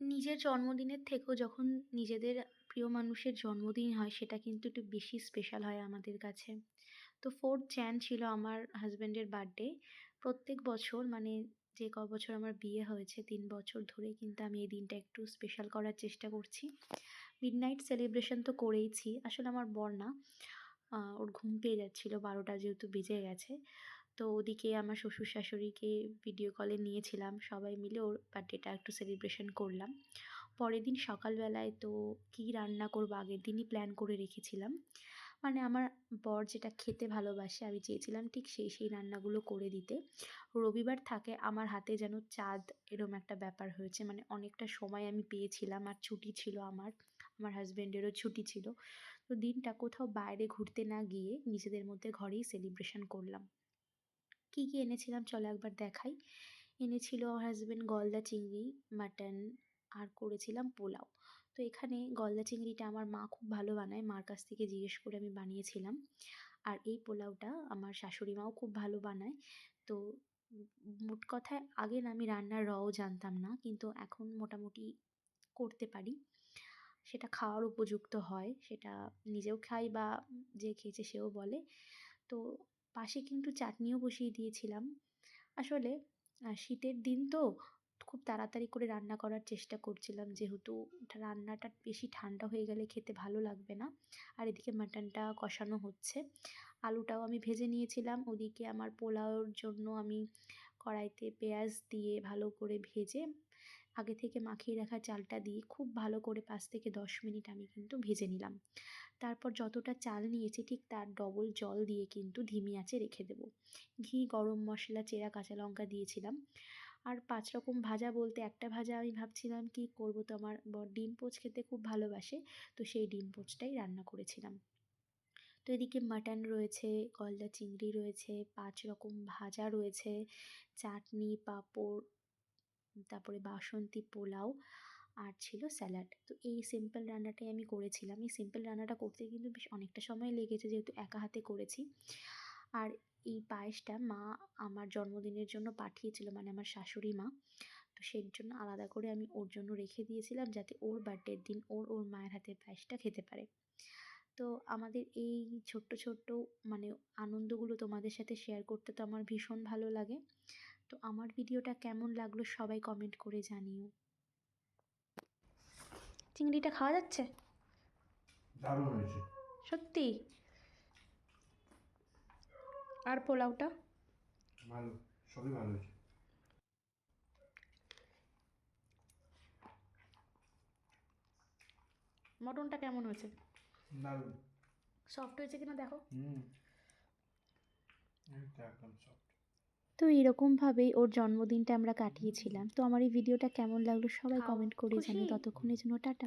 নিজের জন্মদিনের থেকেও যখন নিজেদের প্রিয় মানুষের জন্মদিন হয়, সেটা কিন্তু একটু বেশি স্পেশাল হয় আমাদের কাছে। তো ফোর্থ জ্যান ছিল আমার হাজব্যান্ডের বার্থডে প্রত্যেক বছর মানে যে ক বছর আমার বিয়ে হয়েছে, তিন বছর ধরে কিন্তু আমি এই দিনটা একটু স্পেশাল করার চেষ্টা করছি। মিডনাইট সেলিব্রেশন তো করেইছি, আসলে আমার বর না ওর ঘুম পেয়ে যাচ্ছিল, বারোটা যেহেতু বেজে গেছে। তো ওদিকে আমার শ্বশুর শাশুড়িকে ভিডিও কলে নিয়েছিলাম সবাই মিলে, ওর বার্থডেটা একটু সেলিব্রেশন করলাম। পরের দিন সকালবেলায় তো কী রান্না করব আগের দিনই প্ল্যান করে রেখেছিলাম। মানে আমার বর যেটা খেতে ভালোবাসে, আমি চেয়েছিলাম ঠিক সেই সেই রান্নাগুলো করে দিতে। রবিবার থাকে, আমার হাতে যেন চাঁদ এরম একটা ব্যাপার হয়েছে। মানে অনেকটা সময় আমি পেয়েছিলাম আর ছুটি ছিল আমার আমার হাজব্যান্ডেরও ছুটি ছিল। তো দিনটা কোথাও বাইরে ঘুরতে না গিয়ে নিজেদের মধ্যে ঘরেই সেলিব্রেশন করলাম। কী কী এনেছিলাম চলো একবার দেখাই। এনেছিল হাজব্যান্ড গলদা চিংড়ি মাটন আর করেছিলাম পোলাও। তো এখানে গলদা চিংড়িটা আমার মা খুব ভালো বানায়, মার কাছ থেকে জিজ্ঞেস করে আমি বানিয়েছিলাম। আর এই পোলাওটা আমার শাশুড়ি মাও খুব ভালো বানায়। তো মোট কথায় আগে না আমি রান্নার রও জানতাম না, কিন্তু এখন মোটামুটি করতে পারি। সেটা খাওয়ার উপযুক্ত হয়, সেটা নিজেও খাই বা যে খেয়েছে সেও বলে। তো পাশে কিন্তু চাটনিও বসিয়ে দিয়েছিলাম। আসলে শীতের দিন তো খুব তাড়াতাড়ি করে রান্না করার চেষ্টা করছিলাম। যেহেতু রান্নাটা বেশি ঠান্ডা হয়ে গেলে খেতে ভালো লাগবে না। আর এদিকে মাটনটা কষানো হচ্ছে। আলুটাও আমি ভেজে নিয়েছিলাম। ওদিকে আমার পোলাওর জন্য আমি কড়াইতে পেঁয়াজ দিয়ে ভালো করে ভেজে আগে থেকে মাখিয়ে রাখা চালটা দিয়ে খুব ভালো করে পাঁচ থেকে দশ মিনিট আমি কিন্তু ভেজে নিলাম। তারপর যতটা চাল নিয়েছি ঠিক তার ডবল জল দিয়ে কিন্তু ধিমি আঁচে রেখে দেবো। ঘি, গরম মশলা, চেরা, কাঁচা লঙ্কা দিয়েছিলাম। আর পাঁচ রকম ভাজা বলতে একটা ভাজা আমি ভাবছিলাম কি করব তো আমার ডিম পোচ খেতে খুব ভালোবাসে, তো সেই ডিম পোচটাই রান্না করেছিলাম। তো এদিকে মাটন রয়েছে, গলদা চিংড়ি রয়েছে, পাঁচ রকম ভাজা রয়েছে, চাটনি, পাঁপড় তারপরে বাসন্তী পোলাও আর ছিল স্যালাড। তো এই সিম্পল রান্নাটাই আমি করেছিলাম। এই সিম্পল রান্নাটা করতে কিন্তু বেশ অনেকটা সময় লেগেছে যেহেতু একা হাতে করেছি। আর এই পায়েসটা মা আমার জন্মদিনের জন্য পাঠিয়েছিল মানে আমার শাশুড়ি মা। তো সেই জন্য আলাদা করে আমি ওর জন্য রেখে দিয়েছিলাম যাতে ওর বার্থডের দিন ওর ওর মায়ের হাতের পায়েসটা খেতে পারে। তো আমাদের এই ছোট্ট ছোট্ট মানে আনন্দগুলো তোমাদের সাথে শেয়ার করতে তো আমার ভীষণ ভালো লাগে। তো আমার ভিডিওটা কেমন লাগল সবাই কমেন্ট করে জানিও। চিংড়িটা খাওয়া যাচ্ছে? দারুণ হয়েছে। সত্যি? আর পোলাওটা? ভালো সবই ভালো হয়েছে। মটনটা কেমন হয়েছে? দারুণ। সফট হয়েছে কিনা দেখো। হুম। একদম সফট তো এরকমভাবেই ওর জন্মদিনটা আমরা কাটিয়েছিলাম। তো আমার এই ভিডিওটা কেমন লাগল সবাই কমেন্ট করে? জানিও। ততক্ষণের জন্য টাটা।